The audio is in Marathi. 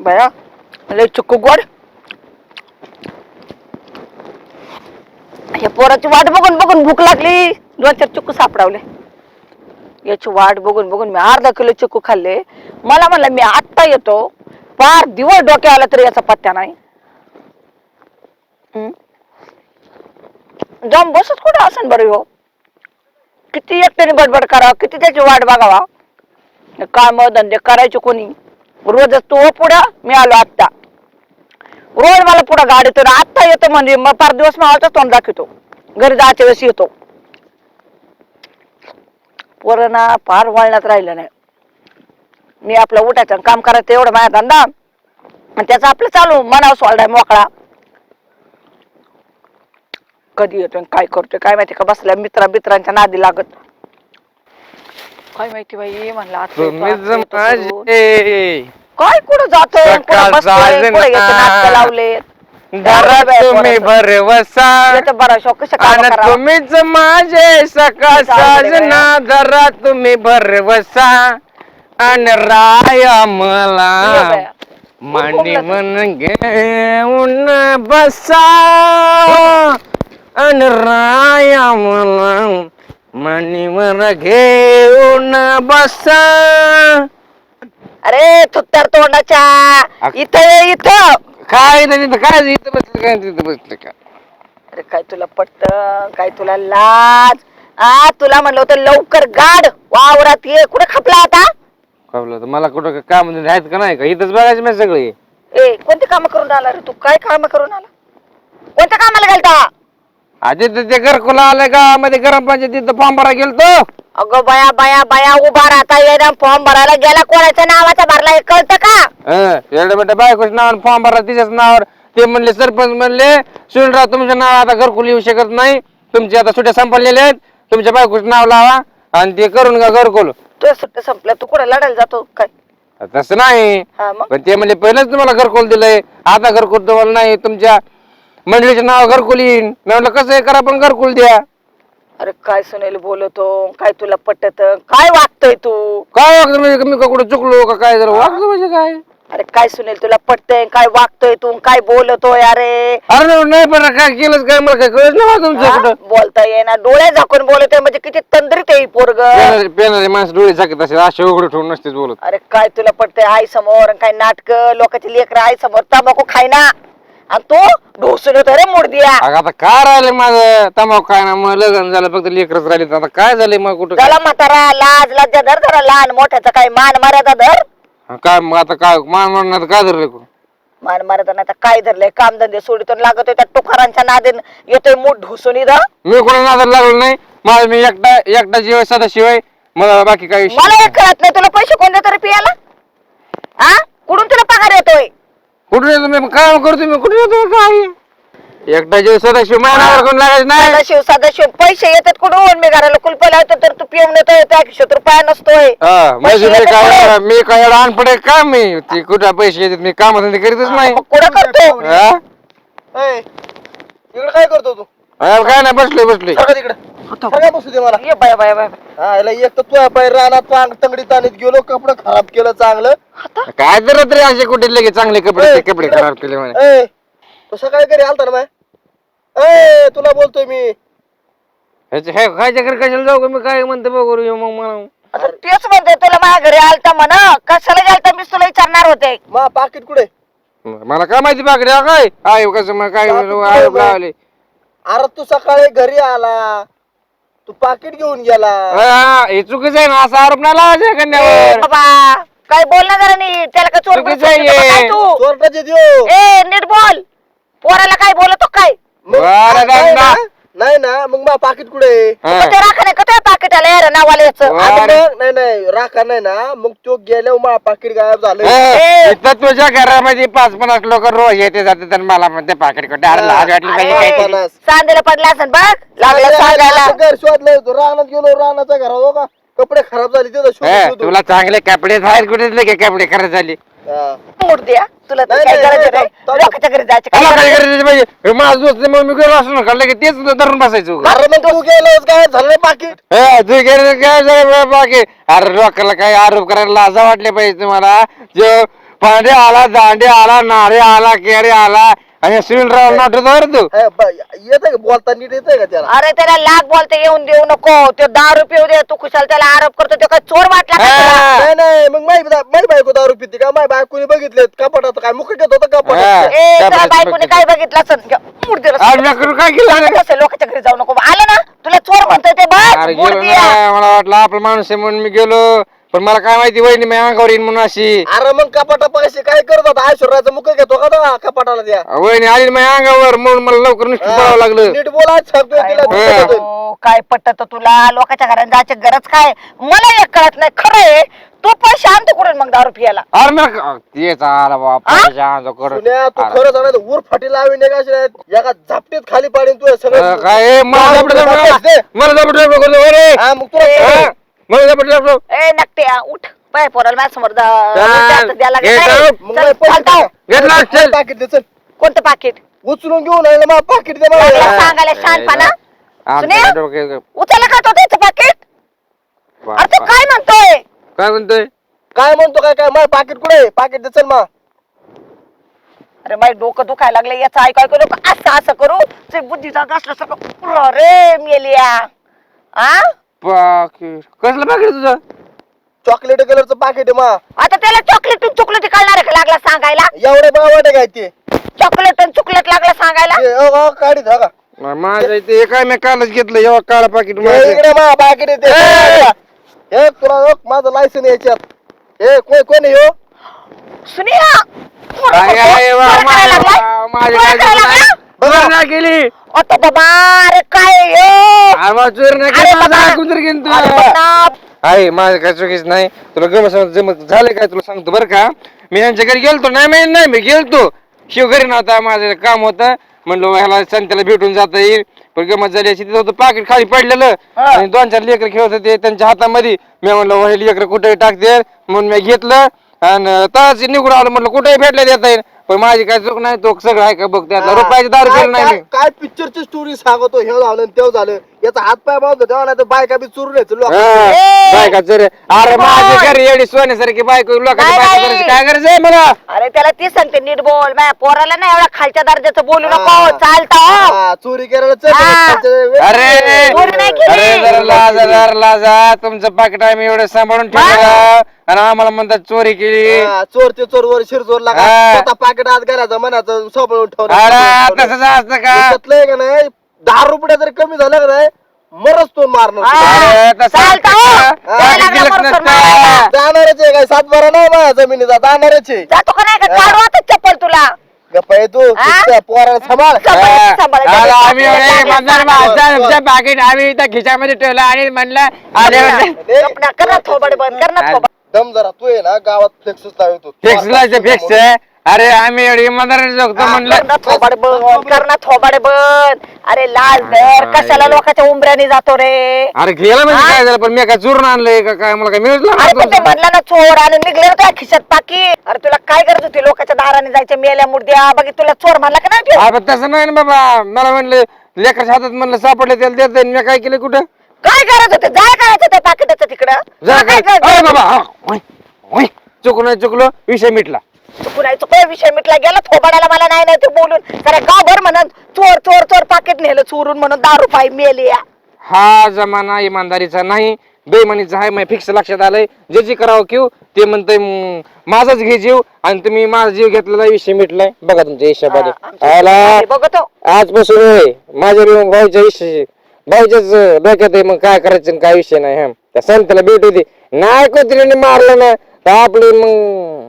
बया लय चुकू गोड हे पोराची वाट बघून बघून भूक लागली. दोन चार चुकू सापडावले. याची वाट बघून बघून मी अर्धा किलो चिक्कू खाल्ले. मला म्हणलं मी आत्ता येतो. पार दिवस डोक्या आला तरी याचा पत्त्या नाही. हम्म. जाऊन बसत कुठे असन बरं हो किती एकट्याने बडबड करावं किती त्याची वाट बघावा? काम धंदे करायचे कोणी? रोजच तू पुढे पुढं मी आलो आत्ता. रोज मला पुढं तर आत्ता येतो म्हणजे मग पाच दिवस मावाचा तोंड दाखवतो. घरी जायच्या वेळेस येतो. पोरांना फार वळण्यात राहिलं नाही. मी आपलं उठायचं आणि काम करायचं एवढं माझा धंदा. आणि त्याचं आपलं चालू मनावर सोडलाय मोकळा. कधी येतोय आणि काय करतोय काय माहिती का बसल्या मित्रा मित्रांच्या नादी लागत. काय माहिती बाई म्हणलं आता येतो, तुम्ही आता येतो करून. माझे काय कुठं जातोय? कुठं सकाळ बसतोय कुठं ना. नाटकं लावले घरात तुम्ही भरवसा याचं बरं शो कसं काम आणि तुम्हीच माझे सकाळ साजना. जरा तुम्ही भरवसा आणि राया ये मला बाया. मांडी मन घेऊन बसा. आणि राया मला मांडीवर घेऊन बसा. अरे थुत्तर तोंडाच्या. इथं ये इथं. काय नाही तिथं काय इथं बसलं काय तिथं बसलं का अरे काय तुला पटत? काय तुला लाज? आ तुला म्हणलं होतं लवकर गाड वावरात ये. कुठे खपला आता? कळलं तर मला कुठं काम आहेत का नाही का? इथंच बघायचं मी सगळे. ए कोणते काम करून आला रे तू? काय काम करून आला? कोणत्या कामाला गेलता? तर ते घरकुला आलंय गावामध्ये गरम पाहिजे तिथं फॉर्म भरा गेलतो. अगं बाया बाया बाया उभा राहता येणार फॉर्म भरायला गेला कोणाच्या नावाचा भरला हे कळतं का? मोठ्या बायकोच्या नावावर फॉर्म भरा तिच्याच नावावर. ते म्हणले सरपंच म्हणले सुनीलराव तुमच्या नाव आता घरकुल येऊ शकत नाही. तुमचे आता सुट्या संपलेल्या आहेत. तुमच्या बायकोचं नाव लावा आणि ते करून घ्या घरकुल. तुझ्या सुट्ट्या संपल्या तू कुठे लढायला जातो काय? तसं नाही. हा मग? पण ते म्हणले पहिलेच तुम्हाला घरकुल दिलंय. आता घरकुल तुम्हाला नाही तुमच्या मंडळीच्या नाव घरकुल येईन. मी म्हटलं कसं आहे? करा पण घरकुल द्या. अरे काय सुनेल बोलतो? काय तुला पटत? काय वागतोय तू? काय वागलं म्हणजे मी का कुठं चुकलो का काय? झालं वागलं म्हणजे काय? अरे काय सुनेल तुला पटतंय? काय वागतोय तू? काय बोलतोय? अरे? अरे नाही, नाही पण काय केलंच काय? मला काय कळत नाही बा तुमचं? कुठं. बोलता येईना. डोळे झाकून बोलतोय म्हणजे किती तंद्रीत आहे पोरग. पेनारे माणसं डोळे झाकत असे असे उघडे ठेवून नसतेच बोलत. अरे काय तुला पटतंय? आई समोर काय नाटक? लोकांची लेकर आई समोर तंबाखू खायना. आणि तू ढोसून होतो रे मुडदिया अगं आता काय राहिलं माझं? तमाव काय ना मग लग्न झालं फक्त लेकरच राहिले आता काय झालंय मग कुठं? काय? त्याला म्हातारा लाज लज्जा धर जरा लहान मोठ्याचा काय मान मर्यादा धर. हा, काय मग आता काय मान म्हणणार काय धरलं कोण? मान मर्यादा नाही तर काय धरलंय? काम धंदे सोडितो लागतोय त्या टुकारांच्या नादेन येतोय मूठ ढोसून इथं. मी कोणा नादाला लागलो नाही? माझं मी एकटा एकटा शिवाय सदाशिवाय. मला बाकी काही मला. एक कळत नाही तुला पैसे कोण देतो रे पियाला? हा कुठून तुला पगार येतोय कुठे येतो मी? काय करतो मी? कुठे येतो काय एकटा जीव सदाशिव महिनावर कोण लागायचं नाही. सदाशिव सदाशिव पैसे येतात कुठून? मी घराला कुलप लावतो तर तू पिऊन येतोय त्या खिशात रुपया नसतोय. हा, मी येतात काय कुठून? मी काय अनपड आहे का? मी ती कुठं पैसे येतात? मी काम धंदे करीतच नाही. मग कुठं करतो? हा? ए, इकडे काय करतो तू? काय नाही बसलोय बसलोय. सगळं तिकडे. सगळं बसू दे मला. ये बाय बाय बाय हा याला एक तर तुझ्या पाय रानात चांग तंगडी ताणीत गेलो कपडे खराब केलं चांगलं. काय तर तरी असे कुठे लगे चांगले कपडे कपडे खराब केले म्हणे. ए तो सकाळी घरी आलता ना माय? ए तुला बोलतोय मी. हे खायच्या घरी कशाला जाऊ का? मी काय म्हणतो बघू रे मग मला. आता तेच म्हणते तुला माझ्या घरी आलता म्हण. कशाला गेलता? मी तुला विचारणार होते. मा पाकिट कुठे? मला काय माहिती बाकडे काय? आहे कसं मग काय लावले. अरे तू सकाळी घरी आला. तू पाकिट घेऊन गेला. हा, हे चुकीचं आहे ना असा आरोप नाही लावायचा कन्यावर बाबा काय बोल ना जरा नीट त्याला काय चोर चुकीचं बनवतो आहे. काय तू? चोरटाचे देऊ. ए नीट बोल. पोराला काय बोलतो काय? मग बरं, नाही. ना नाही ना मग मा पाकिट कुठे हा. ते राखा नाही का पाकिट आलं यार नावाला याचं वा. आता मग नाही नाही राखा नाही ना मग तो गेल्यावर मा पाकिट गायब झालं इथं तुझ्या घरामध्ये पाच पन्नास लोक रोज येते जाते तर मला म्हणते पाकिट कुठे अरे लाज वाटली पाहिजे अरे, काहीतरी. पन्नास. सांदेला पडला असेल बघ लागलं सांगायला घर शोधलं होतं रानात गेलो रानाचा घर का कपडे खराब झाले तिथं. तुला चांगले कपडे बाहेर कुठे लगे कपडे खरं झाले. मूड द्या. तुला तर नाही, काय नाही, गरज नाही, नाही. तो- लोकांच्या घरी जायचं काय मला काय गरज करायचं पाहिजे माझं दोस्त नाही, मग मी गेलो काढलं की तेच धरून बसायचं. उगाच. अरे मग तू गेलोस काय झालं नाही पाकिट हे, तू गेले काय झालं बाकी? अरे लोकांना काय आरोप करायला लाजा वाटले पाहिजे तुम्हाला. जो पांडे आला दांडे आला नारे आला केरे आला आणि सुनीलराव नाटक वर तू. हे, का? बोलता नीट येतंय का त्याला? अरे त्याला लाख बोलते येऊन देऊ नको. तो दारू पिऊ दे तू कुशाल त्याला आरोप करतो तो काय चोर वाटला का तुला? हा. नाही नाही मग माही माझी बायको दारू पिते का? माझ्या बायकोने बघितले? कपाटात काय? मुख घेत होतं हा. कपाटात ए काय तुला बघितलं बायकोने. काय बघितलं असं मूर्ती आम्ही करू काय केलं? कसं लोकांच्या घरी जाऊ नको. आलं ना? तुला चोर म्हणतोय ते अरे बघ गेलो मूर्ती आहे. ना मला वाटलं आपला माणूस आहे म्हणून मी गेलो. पण मला काय माहिती वहिनी मी अंगावर येईन म्हणून अशी. अरे मग कपाटा पैसे काय करत होता? ऐश्वर्याचा मुख घेतो का तो कपाटाला त्या वहिनी आली ना माझ्या अंगावर म्हणून मला लवकर नुसतं पळावं लागलं. नीट बोलायचं सांगतोय काय तिला बोलतो दुसरं हा. काय पटत तुला? लोकांच्या घरात जायची गरज काय? मला एक कळत नाही. खरं आहे तू पण शांत कुठून मग दारू पियाला. अरे मला तेच आला बाबा सुन्या तू खरं सांगणार ऊर फाटी लावी नाही. एका झापटीत खाली पाडीन तू सगळं. काय मला जबड दे. मला जबड जबड करतो अरे हा, मग तुला मला जबड जबड ए नकटे उठ. पाय पोराला माझ्यासमोर चल. मग माझे पैसे हो. घेतला, चल. पाकीट दे चल. कोणतं पाकिट? उचलून घेऊन आले मला पाकिट दे लागला मला सांगायला शहाणपणा. आमच्या? डोक्यात- उचलला का तो त्याचं पाकिट? अरे तू काय म्हणतोय? काय म्हणतोय? काय म्हणतो काय काय माझं पाकिट कुठे पाकिट दे चल मा. अरे माझं डोकं दुखायला लागलं याचं ऐकाय करू का असं असं करू. ते बुद्धीचा असलं सगळं अरे मेलिया. आ? पाकिट. कसलं पाकिट तुझं? चॉकलेट कलरचं पाकिट आहे मा. आता त्याला चॉकलेट चॉकलेट कळणार आहे का लागला सांगायला? एवढे बावट काय ते? चॉकलेट चॉकलेट लागला सांगायला? ते, अ, अ, काढीत हा का माझ्या इथे काय मी कालच घेतलं एवढं काळा पाकिट हे इकडे मा पाकिट आहे ते. ए! हे तुला बघ, माझं लायसन याच्यात. हे कोण कोण आहे ह्यो? सुनिया काय आहे वा, चोर करायला मा- लागलाय? माझी चोर काय करायला चूक नाही. लागला? चोरी नाही केली आता बाबा अरे काय आहे हे? अरे केली माझं बाबा. ऐकून तर घेईन तू. अरे बाप. आहे माझं काय चुकीच नाही तुला गमत जमत झालं काय तुला सांगतो बरं का मी यांच्या घरी गेलतो नाही मी नाही मी गेलतो शिव घरी नव्हता माझं काम होतं म्हणलो ह्याला संत्याला भेटून जाता येईल पण गमत झाली अशी तिथं होतं पाकिट खाली पडलेलं हा. आणि दोन चार लेकर खेळत होते त्यांच्या हातामध्ये मी म्हणलं हे लेकर कुठे टाकते म्हणून मी घेतलं आणि तास निघून आलो म्हटलं कुठेही भेटले देता येईल पण माझी काय चूक नाही तो सगळं आहे का बघ त्यातला. रुपयाची दारू काय- केलं नाही मी. काय- पिक्चरची स्टोरी सांगतो हे झालं आणि तेव्हा झालं. याचा हात पाय बांधतो तेव्हा नाही तर बायका बी चुरून यायचं लोक हा, ए! बायका चोरी. अरे. माझी घरी एवढी सोन्यासारखी बायको लोकांची नाही, बायको नाही. करायची काय गरज आहे मला? अरे त्याला ती सांगते नीट बोल. माझ्या पोराला ना एवढा खालच्या दर्जाचं बोलू नको. हा. चालता हो. हा, चोरी करायला चल. हा. त्याच्या- अरे! चोरी नाही केली. अरे जरा लाजा जरा लाजा. तुमचं पाकिट आम्ही एवढं सांभाळून ठेवलं. आणि आम्हाला म्हणतात चोरी केली. हा, चोर ते चोर वर शिरचोर लागा. हा. स्वतः पाकिट आत घालायचं मनाचं ठेवलं अरे तसंच असतं का? त्यातलं आहे का नाही दहा रुपये जरी कमी झालं का नाही मरच तो मारणं अरे, तसं चालतं हो. असतं का? त्याला लागला दिलंच मरसून नसतं. मारायला. जाणारच आहे काय सात बारा नाही माझ्या जमिनीचा जाणारच. आहे जातो का नाही का? काढू आता चप्पल तुला. गप्पा आहे तू हा? त्या पोराला सांभाळ. आम्ही एवढे लागलं, इमानदार सांभाळ. माणसं, आमचं पाकिट आम्ही इथं खिशामध्ये ठेवलं आणि म्हणलं अरे गप ना, कर ना थोबाड बंद कर ना थोबाड. दम जरा तू आहे ना गावात फ्लेक्सच लावतो. फिक्स लायचं फिक्स अरे आम्ही एवढी इमानदार जगतो म्हणलं. थोबाड बंद कर ना थोबाड बंद. अरे लाल धर कशाला लोकांच्या उंबऱ्याने जातो रे? अरे गेलं म्हणजे काय झालं? पण मी काय चुरून आणलंय का काय मला काय मिळत अरे पण ते म्हणलं ना चोर आणि निघले ना तुझ्या खिशात पाकी. अरे तुला काय गरज होती? लोकांच्या दाराने जायचे मेल्या मुर्द्या. बघित तुला चोर म्हणला का नाही तसं नाही ना बाबा. मला म्हणलं लेकरच्या हातात म्हणलं सापडले त्याला देत मी काय केलं कुठं? काय गरज होते जाय करायचं त्या पाकिटाचं तिकडं? जा तुला काय? काय अरे बाबा हा, होय, होय. चुकलो नाही चुकलो विषय मिटला. चुकून आहे, चुकून विषय मिटला. गेला थोबाडाला मला नाही नाही ते बोलून. जरा गावभर म्हणून चोर चोर चोर पाकिट नेलं चोरून म्हणून दारू पाय मेली या. हा जमाना इमानदारीचा नाही बेमानीचा आहे माझ्या फिक्स लक्षात आलंय. जे जे करावं किव ते म्हणतंय "म, माझाच घे जीव आणि तुम्ही माझा जीव घेतलेला विषय मिटलाय. बघा तुमच्या हिशोबाने. आला. हिशोबाने बघतो. आजपासून होय माझ्या बी भाऊच्याच डोक्यात आहे मग काय करायचं आणि काय विषय नाही हा. त्या संतला भेट होती नाही कोत्रीने मारलं ना तर आपली मग